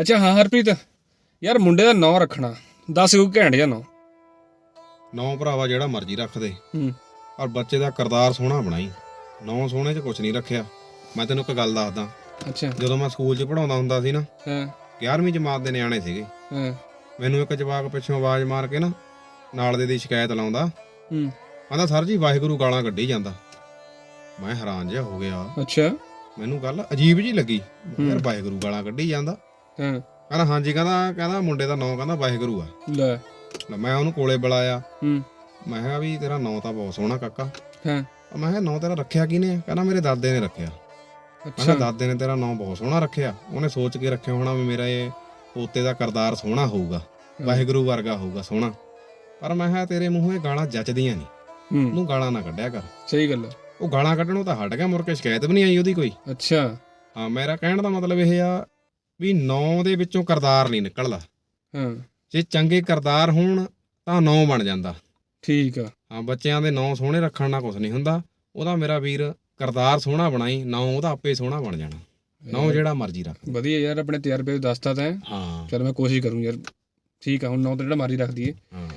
ਅੱਛਾ ਹਾਂ ਹਰਪ੍ਰੀਤ। ਯਾਰ ਮੁੰਡੇ ਦਾ ਨਾਂ ਰੱਖਣਾ। ਦੱਸ ਕੋਈ ਘੈਂਟ ਜਿਹਾ ਨਾਂ। ਨੌ ਭਰਾਵਾ ਜਿਹੜਾ ਮਰਜ਼ੀ ਰੱਖ ਦੇ। ਹੂੰ। ਪਰ ਬੱਚੇ ਦਾ ਕਰਦਾਰ ਸੋਹਣਾ ਬਣਾਈ। ਨੌ ਸੋਹਣੇ 'ਚ ਕੁਝ ਨਹੀਂ ਰੱਖਿਆ। ਮੈਂ ਤੈਨੂੰ ਇੱਕ ਗੱਲ ਦੱਸਦਾ। ਅੱਛਾ। ਜਦੋਂ ਮੈਂ ਸਕੂਲ 'ਚ ਪੜਾਉਂਦਾ ਹੁੰਦਾ ਸੀ ਨਾ ਹਾਂ। 11ਵੀਂ ਜਮਾਤ ਦੇ ਨਿਆਣੇ ਸੀਗੇ। ਹਾਂ। ਮੈਨੂੰ ਇੱਕ ਜਵਾਕ ਪਿੱਛੋਂ ਆਵਾਜ਼ ਮਾਰ ਕੇ ਨਾ ਨਾਲ ਦੇ ਦੀ ਸ਼ਿਕਾਇਤ ਲਾਉਂਦਾ। ਹੂੰ। ਕਹਿੰਦਾ ਸਰ ਜੀ ਵਾਹਿਗੁਰੂ ਗਾਲਾਂ ਕੱਢੀ ਜਾਂਦਾ। ਮੈਂ ਹੈਰਾਨ ਜਿਹਾ ਹੋ ਗਿਆ। ਅੱਛਾ। ਮੈਨੂੰ ਗੱਲ ਅਜੀਬ ਜੀ ਲੱਗੀ। ਮੈਂ ਕਿਹਾ ਯਾਰ। ਵਾਹਿਗੁਰੂ ਗਾਲਾਂ ਕੱਢੀ ਜਾਂਦਾ। ਹਾਂ। ਕਹਿੰਦਾ ਹਾਂਜੀ ਕਹਿੰਦਾ ਕਹਿੰਦਾ ਮੁੰਡੇ ਦਾ ਨਾਂ ਕਹਿੰਦਾ ਵਾਹਿਗੁਰੂ ਆ। ਲੈ। ਲੈ ਮੈਂ ਉਹਨੂੰ ਕੋਲੇ ਬੁਲਾਇਆ। ਹੂੰ। ਮੈਂ ਕਿਹਾ ਵੀ ਤੇਰਾ ਨਾਂ ਤਾਂ ਬਹੁਤ ਸੋਹਣਾ ਕਾਕਾ। ਹਾਂ। ਮੈਂ ਕਿਹਾ ਨਾਂ ਤੇਰਾ ਰੱਖਿਆ ਕਿਹਨੇ? ਆ ਕਹਿੰਦਾ ਮੇਰੇ ਦਾਦੇ ਨੇ ਰੱਖਿਆ। ਅੱਛਾ। ਦਾਦੇ ਨੇ ਤੇਰਾ ਨਾਂ ਬਹੁਤ ਸੋਹਣਾ ਰੱਖਿਆ। ਉਹਨੇ ਸੋਚ ਕੇ ਰੱਖਿਆ ਹੋਣਾ ਵੀ ਮੇਰਾ ਇਹ ਪੋਤੇ ਦਾ ਕਰਦਾਰ ਸੋਹਣਾ ਹੋਊਗਾ। ਵਾਹਿਗੁਰੂ ਵਰਗਾ ਹੋਊਗਾ ਸੋਹਣਾ। ਪਰ ਮੈਂ ਕਿਹਾ ਤੇਰੇ ਮੂੰਹੋਂ ਇਹ ਗਾਲਾਂ ਜੱਚਦੀਆਂ ਨਹੀਂ। ਹੂੰ। ਉਹਨੂੰ ਗਾਲਾਂ ਨਾ ਕੱਢਿਆ ਕਰ। ਸਹੀ ਗੱਲ ਉਹ ਗਾਲਾਂ ਕੱਢਣੋਂ ਤਾਂ ਹਟ ਗਿਆ ਮੁੜ ਕੇ ਸ਼ਿਕਾਇਤ ਵੀ ਨਹੀਂ ਆਈ ਉਹਦੀ ਕੋਈ। ਅੱਛਾ। ਹਾਂ ਮੇਰਾ ਕਹਿਣ ਦਾ ਮਤਲਬ ਇਹ ਆ ਵੀ ਨਾਂ ਦੇ ਵਿੱਚੋਂ ਕਰਦਾਰ ਨਹੀਂ ਨਿਕਲਦਾ। ਹਾਂ। ਜੇ ਚੰਗੇ ਕਰਦਾਰ ਹੋਣ ਤਾਂ ਨਾਂ ਬਣ ਜਾਂਦਾ। ਠੀਕ ਆ। ਹਾਂ ਬੱਚਿਆਂ ਦੇ ਨਾਂ ਸੋਹਣੇ ਰੱਖਣ ਨਾਲ ਕੁਝ ਨਹੀਂ ਹੁੰਦਾ। ਉਹਦਾ ਮੇਰਾ ਵੀਰ ਕਰਦਾਰ ਸੋਹਣਾ ਬਣਾਈ ਨਾਂ ਉਹਦਾ ਆਪੇ ਸੋਹਣਾ ਬਣ ਜਾਣਾ। ਨਾਂ ਜਿਹੜਾ ਮਰਜ਼ੀ ਰੱਖ ਵਧੀਆ ਯਾਰ ਆਪਣੇ ਤਜਰਬੇ ਦੱਸਤਾ ਤੈਂ। ਹਾਂ। ਚਲ ਮੈਂ ਕੋਸ਼ਿਸ਼ ਕਰੂੰ ਯਾਰ। ਠੀਕ ਆ ਹੁਣ ਨਾਂ ਤਾਂ ਜਿਹੜਾ ਮਰਜ਼ੀ ਰੱਖ ਦਈਏ। ਹਾਂ।